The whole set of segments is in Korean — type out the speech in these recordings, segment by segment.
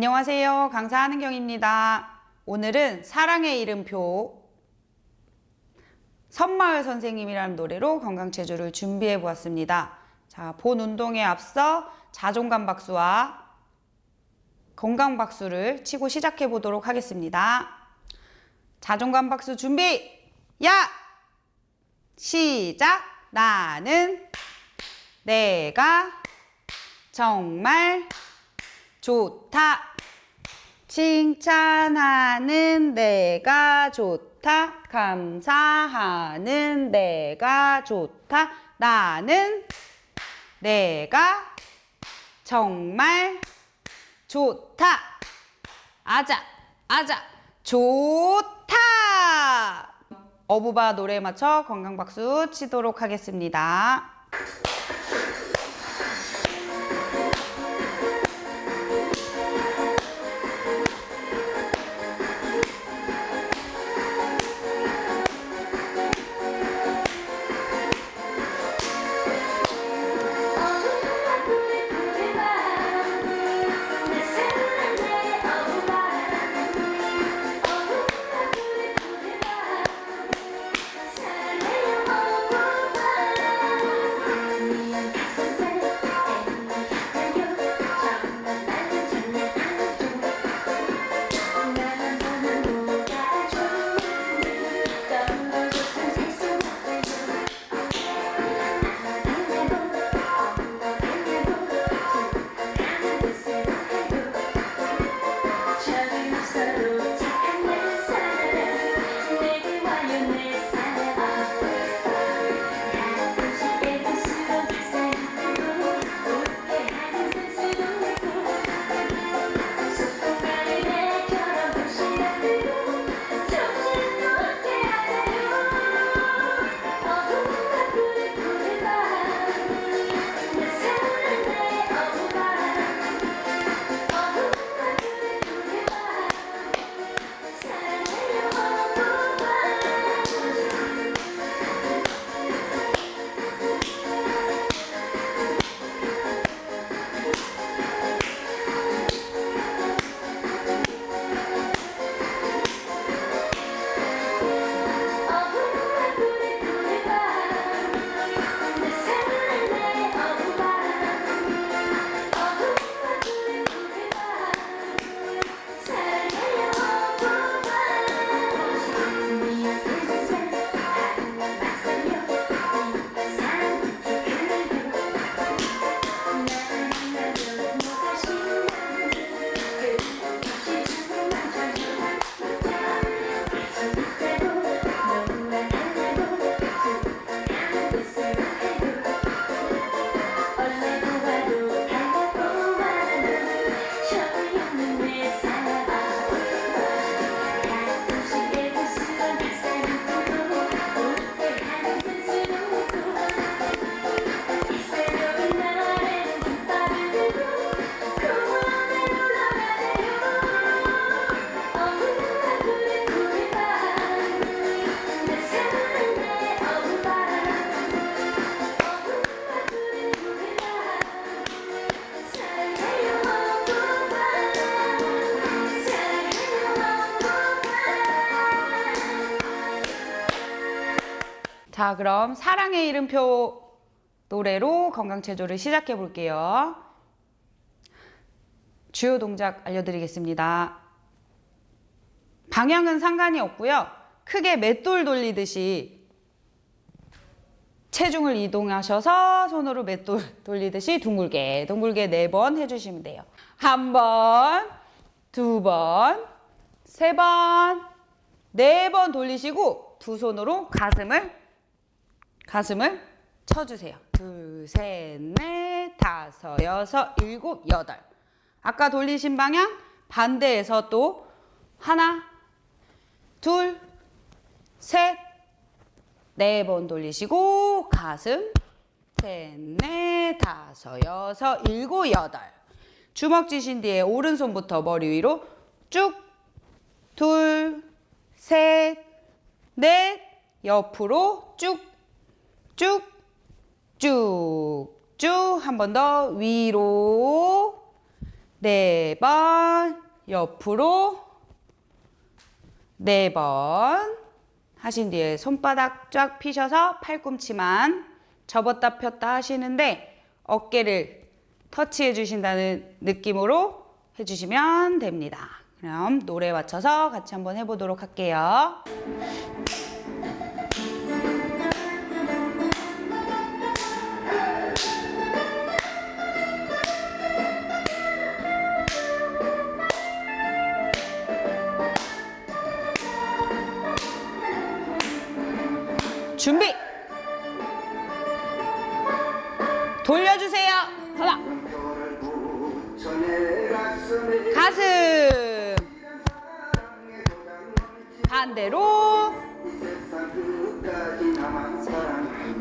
안녕하세요. 강사 한은경입니다. 오늘은 사랑의 이름표 선마을 선생님이라는 노래로 건강체조를 준비해 보았습니다. 자, 본 운동에 앞서 자존감 박수와 건강 박수를 치고 시작해 보도록 하겠습니다. 자존감 박수 준비! 야! 시작! 나는 내가 정말 좋다. 칭찬하는 내가 좋다. 감사하는 내가 좋다. 나는 내가 정말 좋다. 아자, 아자, 좋다. 어부바 노래에 맞춰 건강 박수 치도록 하겠습니다. 자, 그럼 사랑의 이름표 노래로 건강체조를 시작해 볼게요. 주요 동작 알려드리겠습니다. 방향은 상관이 없고요. 크게 맷돌 돌리듯이 체중을 이동하셔서 손으로 맷돌 돌리듯이 둥글게 둥글게 네 번 해주시면 돼요. 한 번, 두 번, 세 번, 네 번 돌리시고 두 손으로 가슴을 가슴을 쳐주세요. 둘, 셋, 넷, 다섯, 여섯, 일곱, 여덟. 아까 돌리신 방향 반대에서 또 하나, 둘, 셋, 네 번 돌리시고 가슴 셋, 넷, 다섯, 여섯, 일곱, 여덟. 주먹 쥐신 뒤에 오른손부터 머리 위로 쭉, 둘, 셋, 넷, 옆으로 쭉, 쭉, 쭉, 쭉. 한 번 더 위로 네 번, 옆으로 네 번 하신 뒤에 손바닥 쫙 피셔서 팔꿈치만 접었다 폈다 하시는데 어깨를 터치해 주신다는 느낌으로 해주시면 됩니다. 그럼 노래 맞춰서 같이 한번 해보도록 할게요. 준비! 돌려주세요. 하나, 가슴. 반대로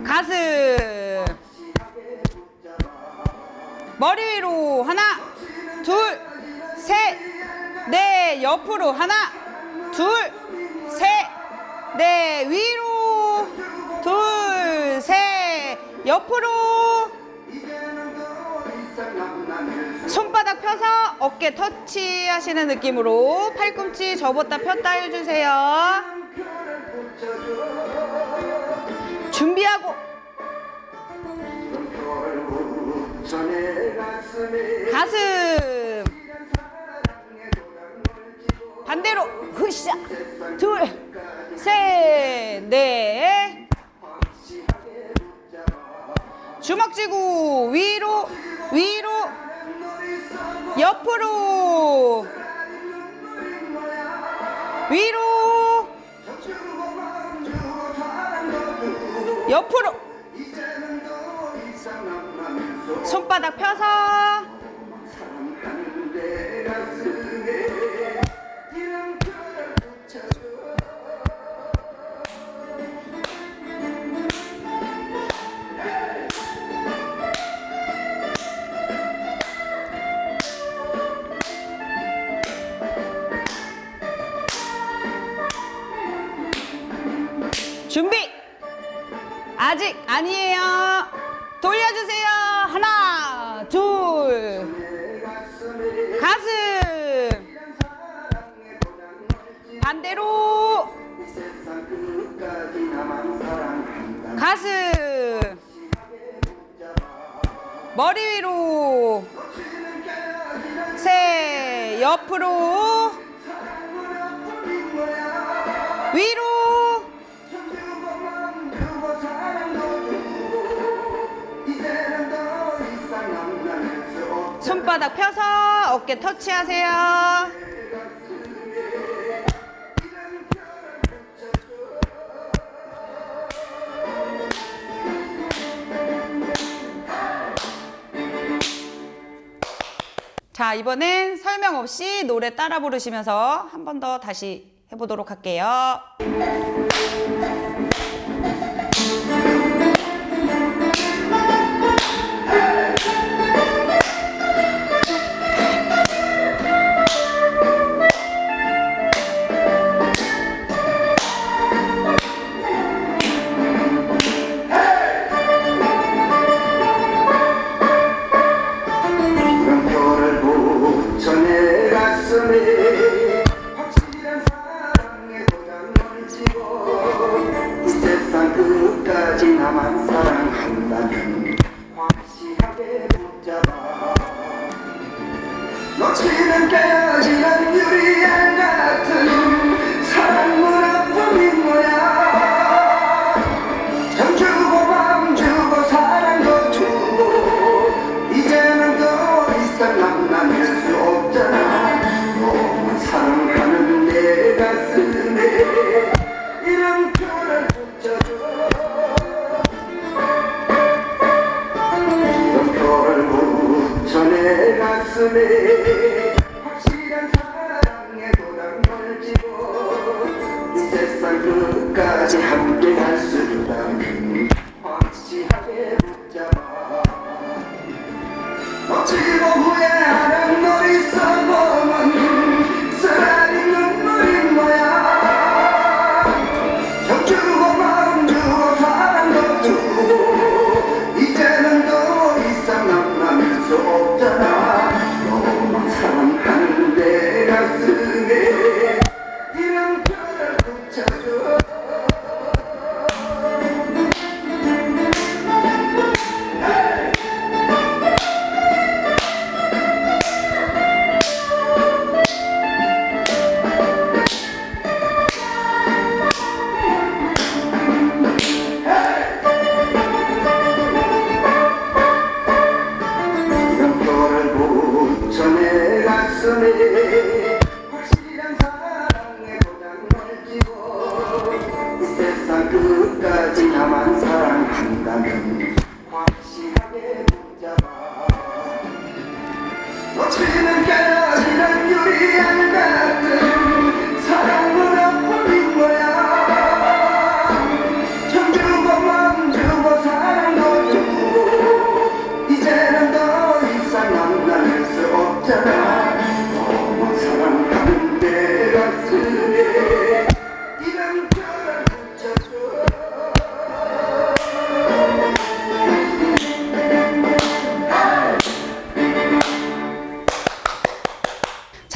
가슴. 머리 위로 하나, 둘, 셋, 넷, 옆으로 하나, 옆으로. 손바닥 펴서 어깨 터치 하시는 느낌으로 팔꿈치 접었다 폈다 해주세요. 준비하고. 가슴. 반대로. 흐샤 둘셋넷 주먹 쥐고 위로 위로 옆으로. 위로. 옆으로. 손바닥 펴서 반대로. 가슴. 머리 위로. 셋 옆으로. 위로. 손바닥 펴서 어깨 터치하세요. 자, 이번엔 설명 없이 노래 따라 부르시면서 한 번 더 다시 해보도록 할게요. 놓치는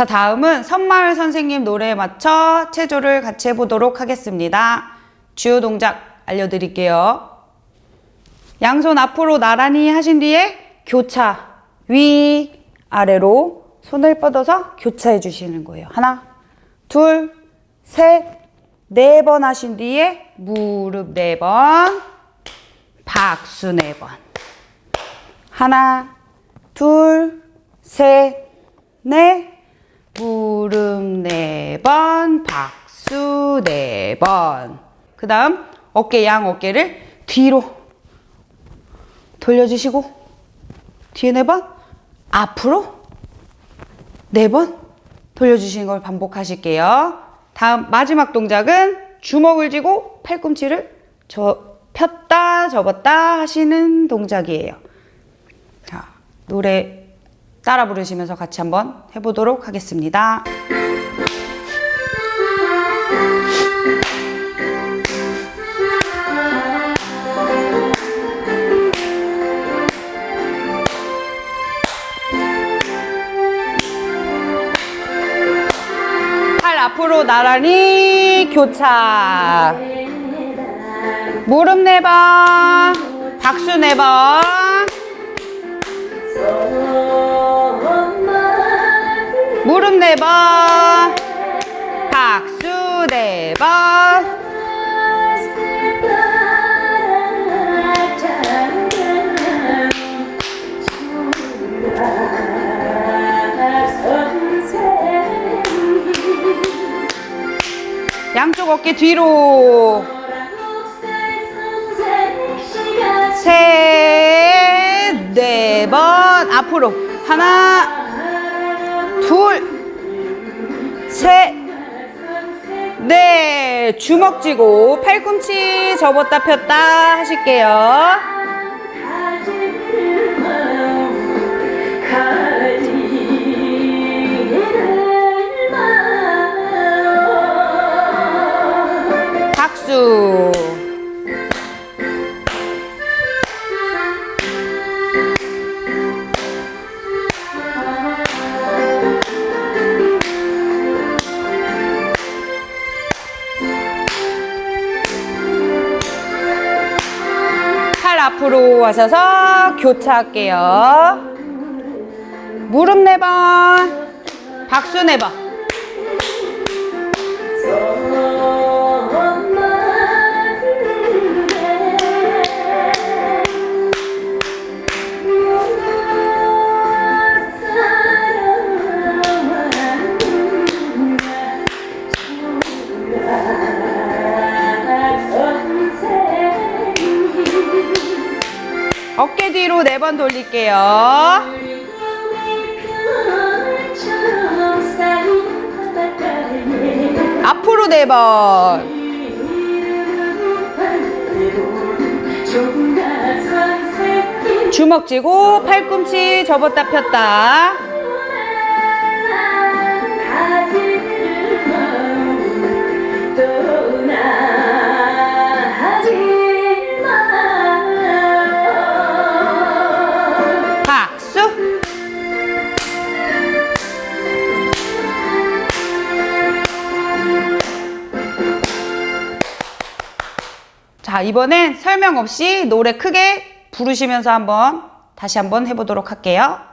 자, 다음은 선마을 선생님 노래에 맞춰 체조를 같이 해보도록 하겠습니다. 주요 동작 알려드릴게요. 양손 앞으로 나란히 하신 뒤에 교차, 위, 아래로 손을 뻗어서 교차해 주시는 거예요. 하나, 둘, 셋, 네 번 하신 뒤에 무릎 네 번, 박수 네 번. 하나, 둘, 셋, 넷, 무릎 네 번, 박수 네 번. 그 다음 어깨 양 어깨를 뒤로 돌려주시고 뒤에 네 번, 앞으로 네 번 돌려주시는 걸 반복하실게요. 다음 마지막 동작은 주먹을 쥐고 팔꿈치를 저 폈다 접었다 하시는 동작이에요. 자, 노래 따라 부르시면서 같이 한번 해보도록 하겠습니다. 팔 앞으로 나란히 교차. 무릎 네 번, 박수 네 번. 번, 박수 네 번. 양쪽 어깨 뒤로. 셋, 네 번. 앞으로. 하나, 둘, 셋, 넷. 주먹 쥐고 팔꿈치 접었다 폈다 하실게요. 박수. 앞으로 와셔서 교차할게요. 무릎 네 번, 박수 네 번. 뒤로 네 번 돌릴게요. 앞으로 네 번. 주먹 쥐고 팔꿈치 접었다 폈다. 자, 이번엔 설명 없이 노래 크게 부르시면서 한번 다시 한번 해보도록 할게요.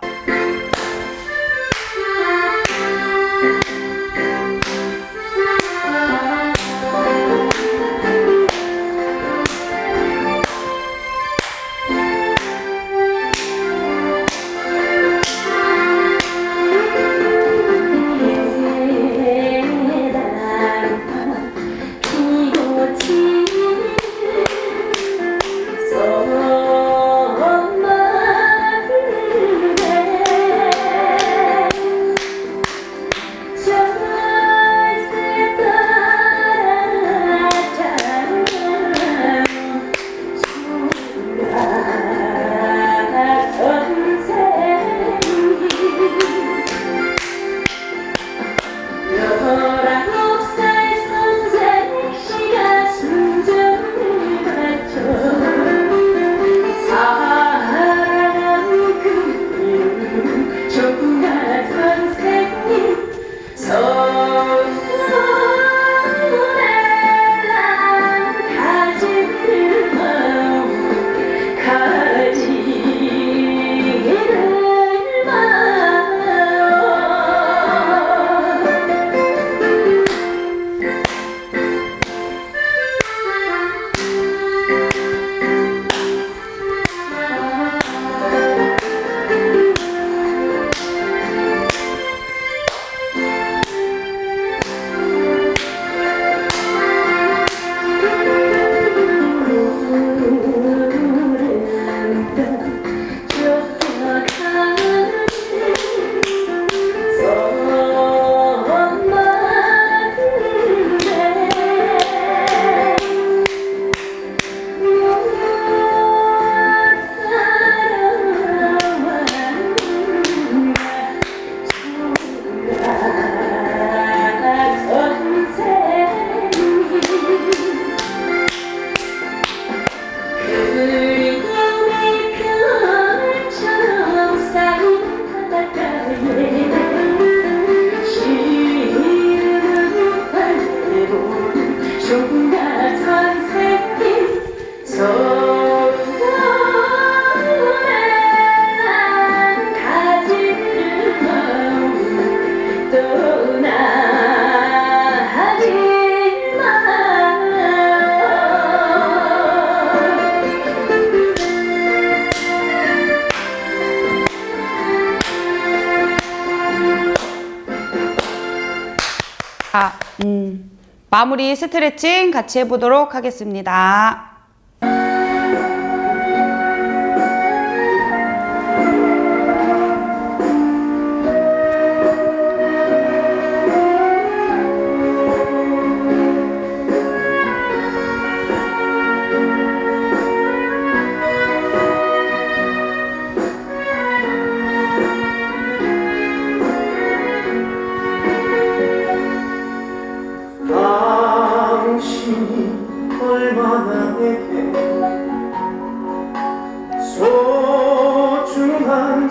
자, 음, 마무리 스트레칭 같이 해보도록 하겠습니다.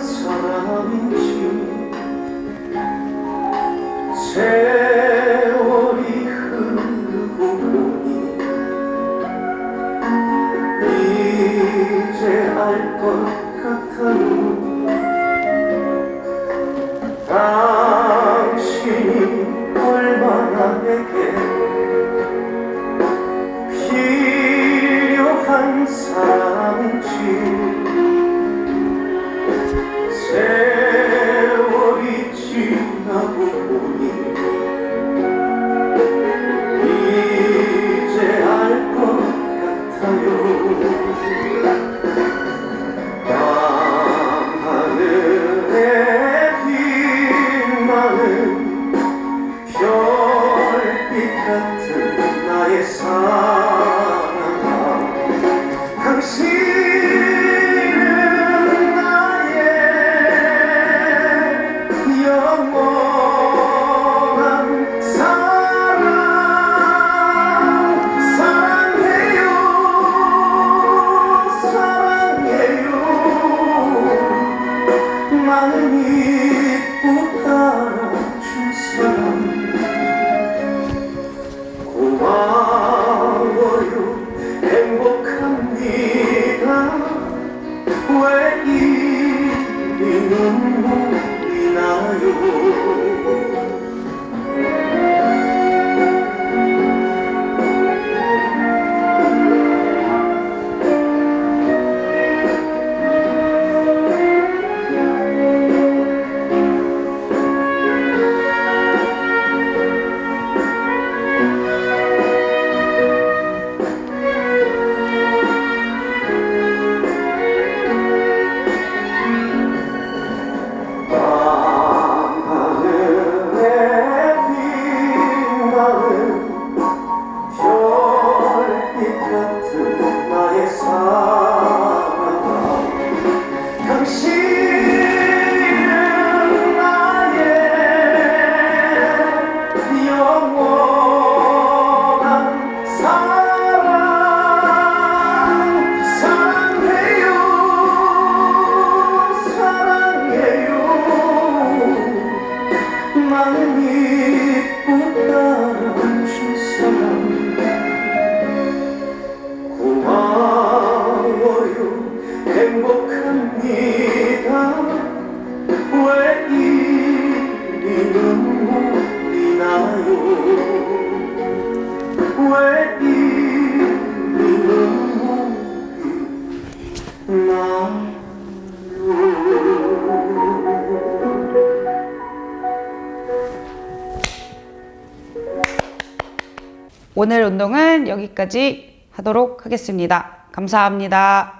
사랑인 줄 for Away. 오늘 운동은 여기까지 하도록 하겠습니다. 감사합니다.